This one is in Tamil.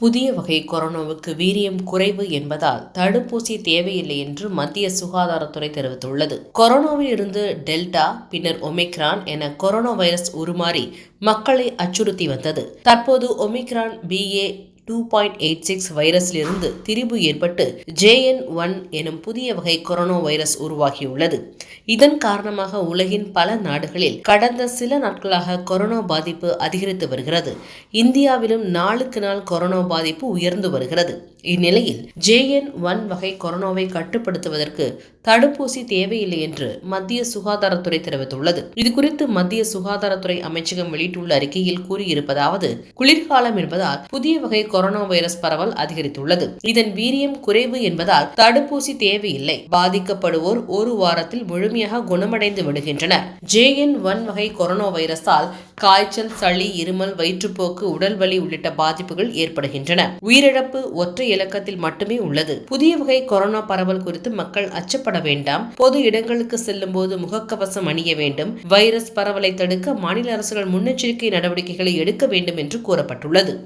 புதிய வகை கொரோனாவுக்கு வீரியம் குறைவு என்பதால் தடுப்பூசி தேவையில்லை என்று மத்திய சுகாதாரத்துறை தெரிவித்துள்ளது. கொரோனாவில் இருந்து டெல்டா பின்னர் ஒமிக்ரான் என கொரோனா வைரஸ் உருமாறி மக்களை அச்சுறுத்தி வந்தது. தற்போது Omicron BA two point eight six வைரஸிலிருந்து திரிபு ஏற்பட்டு ஜேஎன் ஒன் எனும் புதிய வகை கொரோனா வைரஸ் உருவாகியுள்ளது. இதன் காரணமாக உலகின் பல நாடுகளில் கடந்த சில நாட்களாக கொரோனா பாதிப்பு அதிகரித்து வருகிறது. இந்தியாவிலும் நாளுக்கு நாள் கொரோனா பாதிப்பு உயர்ந்து வருகிறது. இந்நிலையில் ஜேஎன் ஒன் வகை கொரோனாவை கட்டுப்படுத்துவதற்கு தடுப்பூசி தேவையில்லை என்று மத்திய சுகாதாரத்துறை தெரிவித்துள்ளது. இதுகுறித்து மத்திய சுகாதாரத்துறை அமைச்சகம் வெளியிட்டுள்ள அறிக்கையில் கூறியிருப்பதாவது குளிர்காலம் என்பதால் புதிய வகை கொரோனா வைரஸ் பரவல் அதிகரித்துள்ளது. இதன் வீரியம் குறைவு என்பதால் தடுப்பூசி தேவையில்லை. பாதிக்கப்படுவோர் ஒரு வாரத்தில் முழுமையாக குணமடைந்து விடுகின்றனர். ஜேஎன் ஒன் வகை கொரோனா வைரஸால் காய்ச்சல் சளி இருமல் வயிற்றுப்போக்கு உடல் வலி உள்ளிட்ட பாதிப்புகள் ஏற்படுகின்றன. உயிரிழப்பு ஒற்றை இலக்கத்தில் மட்டுமே உள்ளது. புதிய வகை கொரோனா பரவல் குறித்து மக்கள் அச்சப்பட வேண்டாம். பொது இடங்களுக்கு செல்லும் போது முகக்கவசம் அணிய வேண்டும். வைரஸ் பரவலை தடுக்க மாநில அரசுகள் முன்னெச்சரிக்கை நடவடிக்கைகளை எடுக்க வேண்டும் என்று கூறப்பட்டுள்ளது.